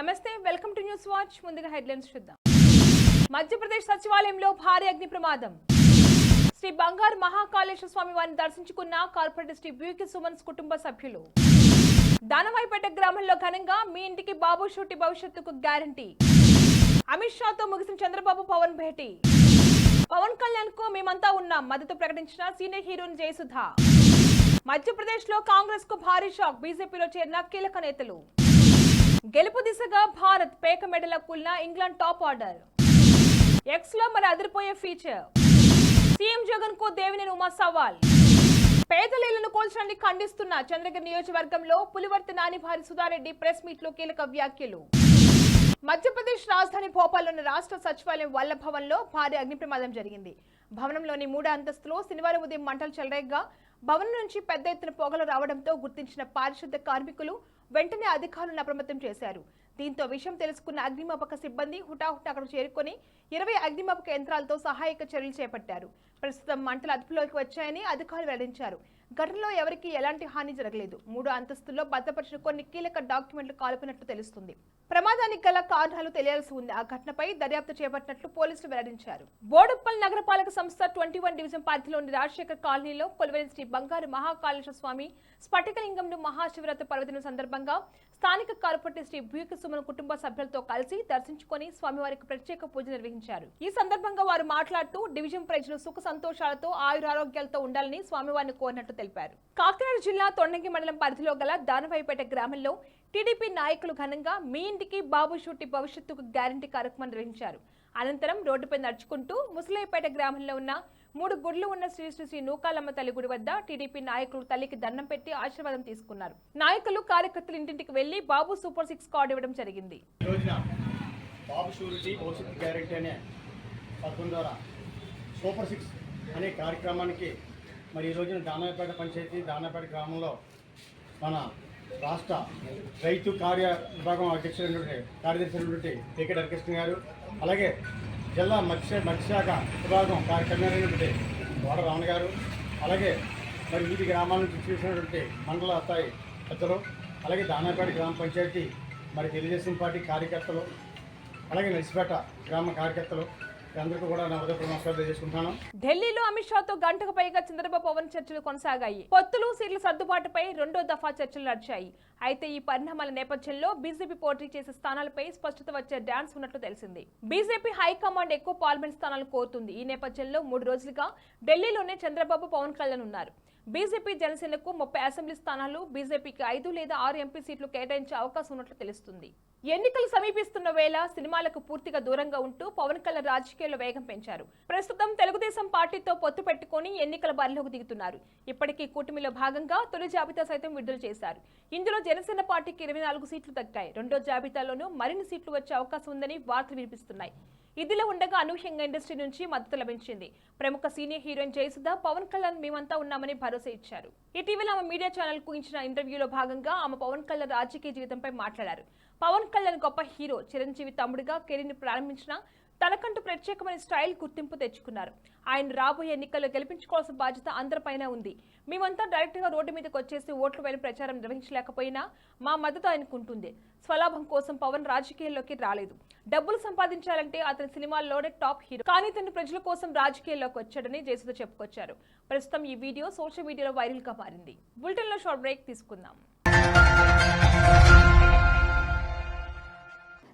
నమస్తే welcome to news watch. ముందుగా headlines చూద్దాం. మధ్యప్రదేశ్ సచివాలయంలో భారీ అగ్ని ప్రమాదం. శ్రీ బంగారు మహాకాళేశ్వర స్వామి వారిని దర్శించుకున్న కార్పొరేటర్ శ్రీ బ్యూకి సుమన్స్ కుటుంబ సభ్యులు. దానవాయిపేట గ్రామంలో ఘనంగా మీ ఇంటికి బాబు షూటి భవిష్యత్తుకు గ్యారంటీ. అమిత్ షాతో ముగిసిన చంద్రబాబు పవన్ భేటీ. పవన్ కళ్యాణ్కు మేమంతా ఉన్నాం మద్దతు ప్రకటించిన సీనియర్ హీరోయిన్ జయసుధ. మధ్యప్రదేశ్లో కాంగ్రెస్కు భారీ షాక్ బీజేపీలో చేరిన కీలక నేతలు. గెలుపు దిశగా భారత్ పేక మెడల కూలిన ఇంగ్లాండ్ టాప్ ఆర్డర్. ఎక్స్లో మరి అదిరిపోయే ఫీచర్ సీఎం జగన్కు దేవినేని ఉమా సవాల్. పేదల ఇళ్ళను కోల్చడాన్ని ఖండిస్తున్న చంద్రగిరి నియోజకవర్గంలో పులివర్తి నాని భారి సుధారెడ్డి ప్రెస్ మీట్లో కీలక వ్యాఖ్యలు. మధ్యప్రదేశ్ రాజధాని భోపాల్లోని రాష్ట్ర సచివాలయం వల్ల భవన్లో భారీ అగ్ని ప్రమాదం జరిగింది. భవనంలోని మూడో అంతస్తులో శనివారం ఉదయం మంటలు చెలరేగ్గా భవనం నుంచి పెద్ద ఎత్తున పొగలు రావడంతో గుర్తించిన పారిశుద్ధ కార్మికులు వెంటనే అధికారులను అప్రమత్తం చేశారు. దీంతో విషయం తెలుసుకున్న అగ్నిమాపక సిబ్బంది హుటాహుట అక్కడ చేరుకొని ఇరవై అగ్నిమాపక యంత్రాలతో సహాయక చర్యలు చేపట్టారు. ప్రస్తుతం మంటలు అదుపులోకి వచ్చాయని అధికారులు వెల్లడించారు. ఘటనలో ఎవరికీ ఎలాంటి హాని జరగలేదు. మూడో అంతస్తులో భద్రపరిచిన కొన్ని కీలక డాక్యుమెంట్లు కాల్పినట్లు తెలుస్తుంది. ప్రమాదానికి గల కారణాలు తెలియాల్సి ఉంది. ఆ ఘటనపై దర్యాప్తు చేపట్టినట్లు పోలీసులు వెల్లడించారు. బోడుప్పల్ నగరపాలక సంస్థ ట్వంటీ వన్ డివిజన్ పరిధిలోని రాజశేఖర్ కాలనీలో కొలువైన శ్రీ బంగారు మహాకాళేశ్వర స్వామి స్ఫటికలింగంను మహాశివరాత్రి పర్వదినం సందర్భంగా స్థానిక కార్పొరేటర్ శ్రీ భూయక సుమన్ కుటుంబ సభ్యులతో కలిసి దర్శించుకొని స్వామివారికి ప్రత్యేక పూజ నిర్వహించారు. ఈ సందర్భంగా వారు మాట్లాడుతూ డివిజన్ ప్రజలు సుఖ సంతోషాలతో ఆయురారోగ్యాలతో ఉండాలని స్వామివారిని కోరినట్టు తెలిపారు. కాకినాడ జిల్లా తొండంగి మండలం పరిధిలో గల దానవాయిపేట గ్రామంలో టీడీపీ నాయకులు ఘనంగా మీ ఇంటికి బాబు షూటి భవిష్యత్తుకు గ్యారంటీ కార్యక్రమం నిర్వహించారు. అనంతరం రోడ్డుపై నడుచుకుంటూ ముసలాయిపేట గ్రామంలో ఉన్న మూడు గుడ్లు ఉన్న శ్రీ శ్రీ శ్రీ నూకాలమ్మ తల్లి గుడి వద్ద టీడీపీ నాయకులు తల్లికి దండం పెట్టి ఆశీర్వాదం తీసుకున్నారు. నాయకులు కార్యకర్తలు ఇంటింటికి వెళ్ళి బాబు సూపర్ సిక్స్ కార్డు ఇవ్వడం జరిగింది. రోజున బాబు షూరిటీ గ్యారెంటీ అనే పథకం ద్వారా సూపర్ సిక్స్ అనే కార్యక్రమానికి మరి ఈ రోజున దానాపేట పంచాయతీ దానాపేట గ్రామంలో మన రాష్ట్ర రైతు కార్య విభాగం అధ్యక్షుడైనటువంటి కార్యదర్శి అయినటువంటి టికెట్ గారు అలాగే జిల్లా మత్స్య మత్స్యశాఖ విభాగం కార్యక్రమైనటువంటి గోడ రావణ గారు అలాగే మరి వీధి గ్రామాల నుంచి చూసినటువంటి మండల స్థాయి పెద్దలు అలాగే దానాపేట గ్రామ పంచాయతీ మరి తెలుగుదేశం పార్టీ కార్యకర్తలు అలాగే నర్సిపేట గ్రామ కార్యకర్తలు ఢిల్లీలో అమిత్ షాతో గంటకు పైగా చంద్రబాబు పవన్ చర్చలు కొనసాగాయి. పొత్తులు సీట్ల సర్దుబాటుపై రెండో దఫా చర్చలు నడిచాయి. అయితే ఈ పరిణామాల నేపథ్యంలో బీజేపీ పోటీ చేసే స్థానాలపై స్పష్టత వచ్చే డాన్స్ ఉన్నట్లు తెలిసింది. బీజేపీ హైకమాండ్ ఎక్కువ పార్లమెంట్ స్థానాలు కోరుతుంది. ఈ నేపథ్యంలో మూడు రోజులుగా ఢిల్లీలోనే చంద్రబాబు పవన్ కళ్యాణ్ ఉన్నారు. బీజేపీ జనసేనకు ముప్పై అసెంబ్లీ స్థానాలు బీజేపీకి ఐదు లేదా ఆరు ఎంపీ సీట్లు కేటాయించే అవకాశం ఉన్నట్లు తెలుస్తుంది. ఎన్నికలు సమీపిస్తున్న వేళ సినిమాలకు పూర్తిగా దూరంగా ఉంటూ పవన్ కళ్యాణ్ రాజకీయాల్లో వేగం పెంచారు. ప్రస్తుతం తెలుగుదేశం పార్టీతో పొత్తు పెట్టుకుని ఎన్నికల బరిలోకి దిగుతున్నారు. ఇప్పటికీ కూటమిలో భాగంగా తొలి జాబితా సైతం విడుదల చేశారు. ఇందులో జనసేన పార్టీకి ఇరవై నాలుగు సీట్లు తగ్గాయి. రెండో జాబితాలోనూ మరిన్ని సీట్లు వచ్చే అవకాశం ఉందని వార్తలు వినిపిస్తున్నాయి. ఇదిలో ఉండగా అనూహ్యంగా ఇండస్ట్రీ నుంచి మద్దతు లభించింది. ప్రముఖ సీనియర్ హీరోయిన్ జయసుధ పవన్ కళ్యాణ్ మేమంతా ఉన్నామని భరోసా ఇచ్చారు. ఇటీవల ఆమె మీడియా ఛానల్కు ఇచ్చిన ఇంటర్వ్యూలో భాగంగా ఆమె పవన్ కళ్యాణ్ రాజకీయ జీవితంపై మాట్లాడారు. పవన్ కళ్యాణ్ గొప్ప హీరో చిరంజీవి తమ్ముడిగా కెరీర్ని ప్రారంభించిన తనకంటూ ప్రత్యేకమైన స్టైల్ గుర్తింపు తెచ్చుకున్నారు. ఆయన రాబోయే ఎన్నికల్లో గెలిపించుకోవాల్సిన బాధ్యత అందరిపైన ఉంది. మేమంతా డైరెక్ట్గా రోడ్డు మీదకి వచ్చేసి ఓట్లు వేలు ప్రచారం నిర్వహించలేకపోయినా మా మద్దతు ఆయనకు ఉంటుంది. స్వలాభం కోసం పవన్ రాజకీయాల్లోకి రాలేదు. డబ్బులు సంపాదించాలంటే అతని సినిమాల్లోనే టాప్ హీరో. కానీ తను ప్రజల కోసం రాజకీయాల్లోకి వచ్చాడని జయసుధ చెప్పుకొచ్చారు. ప్రస్తుతం ఈ వీడియో సోషల్ మీడియాలో వైరల్గా మారింది. బులెటిన్లో షార్ట్ బ్రేక్ తీసుకుందాం.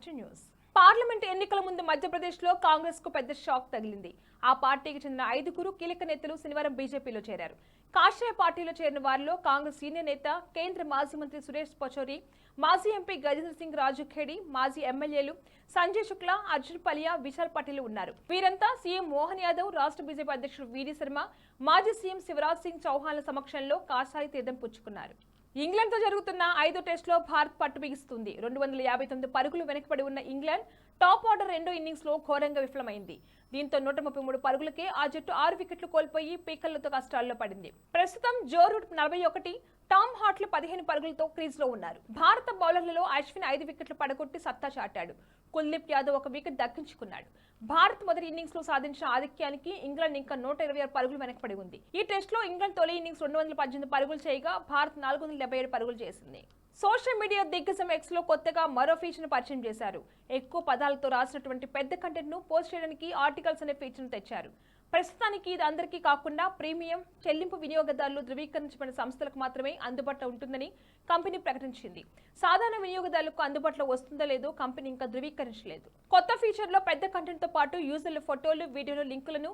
Back to news. పార్లమెంట్ ఎన్నికల ముందు మధ్యప్రదేశ్లో కాంగ్రెస్కు పెద్ద షాక్ తగిలింది. ఆ పార్టీకి చెందిన ఐదుగురు కీలక నేతలు శనివారం బీజేపీలో చేరారు. కాషాయ పార్టీలో చేరిన వారిలో కాంగ్రెస్ సీనియర్ నేత కేంద్ర మాజీ మంత్రి సురేష్ పచౌరి మాజీ ఎంపీ గజేంద్ర సింగ్ రాజుఖేడి మాజీ ఎమ్మెల్యేలు సంజయ్ శుక్లా అర్జున్ పలియా విశాల్ పటేల్ ఉన్నారు. వీరంతా సీఎం మోహన్ యాదవ్ రాష్ట్ర బీజేపీ అధ్యక్షుడు వీడి శర్మ మాజీ సీఎం శివరాజ్ సింగ్ చౌహాన్ల సమక్షంలో కాషాయ తీర్థం పుచ్చుకున్నారు. ఇంగ్లాండ్తో జరుగుతున్న ఐదో టెస్టులో భారత్ పట్టు బిగిస్తుంది. రెండు వందల యాభై తొమ్మిది పరుగులు వెనకబడి ఉన్న ఇంగ్లాండ్ టాప్ ఆర్డర్ రెండో ఇన్నింగ్స్లో ఘోరంగా విఫలమైంది. దీంతో నూట ముప్పై మూడు పరుగులకే ఆ జట్టు ఆరు వికెట్లు కోల్పోయి పీకర్లతో కష్టాల్లో పడింది. ప్రస్తుతం జో రూట్ నలభై ఒకటి టామ్ హాట్లు పదిహేను పరుగులతో క్రీజ్లో ఉన్నారు. భారత బౌలర్లలో అశ్విన్ ఐదు వికెట్లు పడగొట్టి సత్తా చాటాడు. కుల్దీప్ యాదవ్ ఒక వికెట్ దక్కించుకున్నాడు. భారత్ మొదటి ఇన్నింగ్స్లో సాధించిన ఆధిక్యానికి ఇంగ్లాండ్ ఇంకా నూట ఇరవై ఆరు పరుగులు వెనకబడి ఉంది. ఈ టెస్ట్లో ఇంగ్లాండ్ తొలి ఇన్నింగ్స్ రెండు వందల పద్దెనిమిది పరుగులు చేయగా భారత్ నాలుగు వందల డెబ్బై ఏడు పరుగులు చేసింది. సోషల్ మీడియా దిగ్గజం ఎక్స్లో కొత్తగా మరో ఫీచర్ పరిచయం చేశారు. ఎక్కువ పదాలతో రాసినటువంటి పెద్ద కంటెంట్ను పోస్ట్ చేయడానికి ఆర్టికల్స్ అనే ఫీచర్ తెచ్చారు. ప్రస్తుతానికి ఇది అందరికీ కాకుండా ప్రీమియం చెల్లింపు వినియోగదారులు ధృవీకరించబడిన సంస్థలకు మాత్రమే అందుబాటులో ఉంటుందని కంపెనీ ప్రకటించింది. సాధారణ వినియోగదారులకు అందుబాటులో వస్తుందో లేదో కంపెనీ ఇంకా ధృవీకరించలేదు. కొత్త ఫీచర్లో పెద్ద కంటెంట్తో పాటు యూజర్ల ఫోటోలు వీడియోలు లింకులను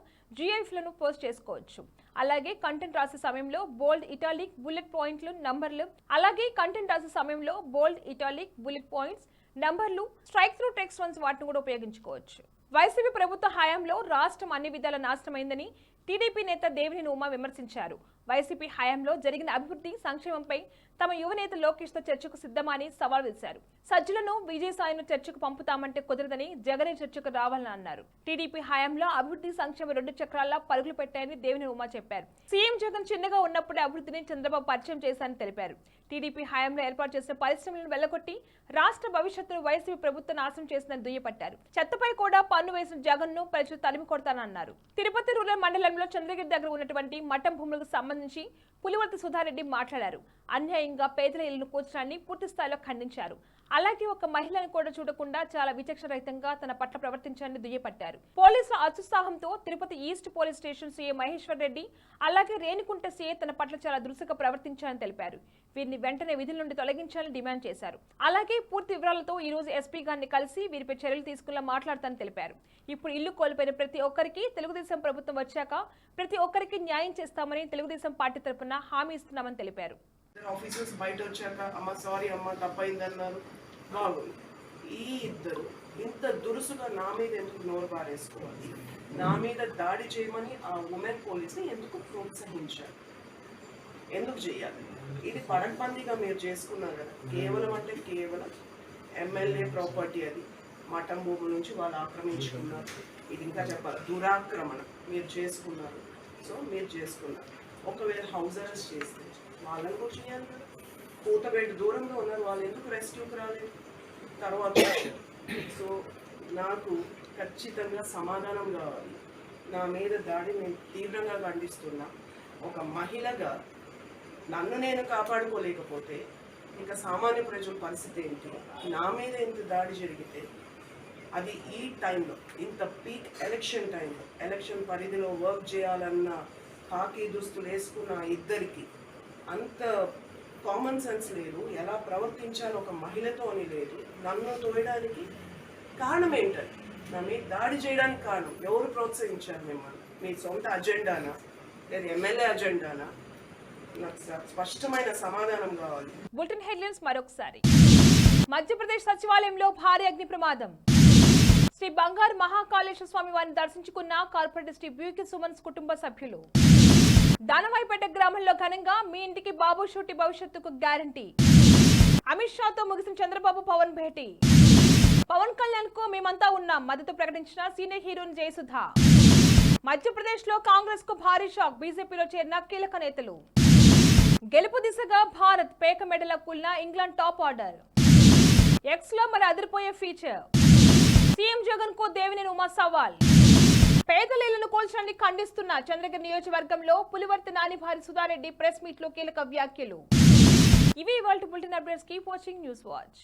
లను పోస్ట్ చేసుకోవచ్చు. అలాగే కంటెంట్ రాసే సమయంలో బోల్డ్ ఇటాలిక్ బుల్లెట్ పాయింట్లు నంబర్లు అలాగే కంటెంట్ రాసే సమయంలో బోల్డ్ ఇటాలిక్ బుల్లెట్ పాయింట్స్ నంబర్లు స్ట్రైక్ త్రూ టెక్స్ట్ వన్స్ వాటిని కూడా ఉపయోగించుకోవచ్చు. వైసీపీ ప్రభుత్వ హయాంలో రాష్ట్రం అన్ని విధాల నాశనమైందని టీడీపీ నేత దేవినేని ఉమా విమర్శించారు. వైసీపీ హయాంలో జరిగిన అభివృద్ధి సంక్షేమంపై తమ యువనేత లోకేష్తో చర్చకు సిద్ధమని సవాల్ విసిరారు సజ్జలను విజయసాయిను చర్చకు పంపుతామంటే కుదరదని జగనే చర్చకు రావాలని అన్నారు. టీడీపీ హయాంలో అభివృద్ధి సంక్షేమ రెండు చక్రాల్లో పరుగులు పెట్టాయని దేవిని ఉమా చెప్పారు. సీఎం జగన్ చిన్నగా ఉన్నప్పుడే అభివృద్ధిని చంద్రబాబు పరిచయం చేశారని తెలిపారు. టీడీపీ హయాంలో ఏర్పాటు చేసిన పరిశ్రమలను వెళ్ళగొట్టి రాష్ట్ర భవిష్యత్తును వైసీపీ ప్రభుత్వం నాశనం చేసిందని దుయ్యపట్టారు చెత్తపై కూడా పన్ను వేసిన జగన్ను ప్రజలు తరిమి కొడతానన్నారు. తిరుపతి రూరల్ మండలంలో చంద్రగిరి దగ్గర ఉన్నటువంటి మఠం భూములకు సంబంధించి పులివర్తి సుధారెడ్డి మాట్లాడారు. అన్యాయంగా పేదల ఇళ్ళను కూర్చడాన్ని పూర్తి స్థాయిలో ఖండించారు. అలాగే ఒక మహిళను కూడా చూడకుండా చాలా విచక్షరహితంగా తన పట్ల ప్రవర్తించాలని దుయ్యపట్టారు పోలీసుల అత్యుత్సాహంతో Tirupati east police station CA Maheshwar Reddy అలాగే రేణుకుంట సీఏ తన పట్ల చాలా దురుసుగా ప్రవర్తించారని తెలిపారు. వీరిని వెంటనే విధుల నుండి తొలగించాలని డిమాండ్ చేశారు. అలాగే పూర్తి వివరాలతో ఈ రోజు ఎస్పీ గారిని కలిసి వీరిపై చర్యలు తీసుకున్నా మాట్లాడతానని తెలిపారు. ఇప్పుడు ఇల్లు కోల్పోయిన ప్రతి ఒక్కరికి తెలుగుదేశం ప్రభుత్వం వచ్చాక ప్రతి ఒక్కరికి న్యాయం చేస్తామని తెలుగుదేశం పార్టీ తరఫున హామీ ఇస్తున్నామని తెలిపారు. ఆఫీసర్స్ బయట వచ్చాక అమ్మ సారీ అమ్మ తప్పైంది బాగుంది ఈ ఇద్దరు ఇంత దురుసుగా నా మీద ఎందుకు నోరు బారేసుకోవాలి నా మీద దాడి చేయమని ఆ ఉమెన్ పోలీస్ని ఎందుకు ప్రోత్సహించారు? ఎందుకు చేయాలి? ఇది పడకబందీగా మీరు చేసుకున్నారు కదా. కేవలం అంటే కేవలం ఎమ్మెల్యే ప్రాపర్టీ అది. మఠం భూముల నుంచి వాళ్ళు ఆక్రమించుకున్నారు. ఇది ఇంకా చెప్పాలి. దురాక్రమణ. మీరు చేసుకున్నారు. సో మీరు చేసుకున్నారు. ఒకవేళ హౌస్ అరెస్ట్ చేస్తే వాళ్ళని కూడా చేయాలి కదా. కూతబెట్టి దూరంగా ఉన్నారు. వాళ్ళు ఎందుకు రెస్క్యూకి రాలేదు? తర్వాత సో నాకు ఖచ్చితంగా సమాధానం కావాలి. నా మీద దాడి నేను తీవ్రంగా ఖండిస్తున్నా. ఒక మహిళగా నన్ను నేను కాపాడుకోలేకపోతే ఇంకా సామాన్య ప్రజల పరిస్థితి ఏంటి? నా మీద ఇంత దాడి జరిగితే అది ఈ టైంలో ఇంత పీక్ ఎలక్షన్ టైంలో ఎలక్షన్ పరిధిలో వర్క్ చేయాలన్న కాకి దుస్తులు వేసుకున్న ఇద్దరికి అంత కామన్ సెన్స్ లేదు ఎలా ప్రవర్తించాలో ఒక మహిళతో అని లేదు నన్ను తోయడానికి కారణం ఏంటంటే నా మీద దాడి చేయడానికి కారణం ఎవరు ప్రోత్సహించారు మిమ్మల్ని? మీ సొంత అజెండానా? లేదా ఎమ్మెల్యే అజెండానా? నాకు స్పష్టమైన సమాధానం కావాలి. బులెటిన్ హెడ్లైన్స్ మరొకసారి. మధ్యప్రదేశ్ సచివాలయంలో భారీ అగ్ని ప్రమాదం. శ్రీ బంగారు మహాకాళేశ్వర స్వామి వారిని దర్శించుకున్న కార్పొరేటర్ శ్రీ బ్యూకి సుమన్స్ కుటుంబ సభ్యులు. దానవాయిపేట గ్రామంలో ఘనంగా మీ ఇంటికి బాబు షూటి భవిష్యత్తుకు గ్యారంటీ. అమిత్ షాతో ముగిసిన చంద్రబాబు పవన్ భేటీ. పవన్ కళ్యాణ్కు మేమంతా ఉన్నాం మద్దతు ప్రకటించిన సీనియర్ హీరోయిన్ జయసుధ. మధ్యప్రదేశ్లో కాంగ్రెస్కు భారీ షాక్ బీజేపీలో చేరిన కీలక నేతలు. గెలుపు దిశగా భారత్ పేక మెడల కూలిన ఇంగ్లాండ్ టాప్ ఆర్డర్. ఎక్స్లో మరి అదిరిపోయే ఫీచర్ సీఎం జగన్కు దేవినేని ఉమా సవాల్. పేదల ఇళ్ళను కోల్చడానికి ఖండిస్తున్న చంద్రగిరి నియోజకవర్గంలో పులివర్తి నాని భారీ సుధారెడ్డి ప్రెస్ మీట్లో కీలక వ్యాఖ్యలు. ఇవి ఇవాళ bulletin updates keep watching News Watch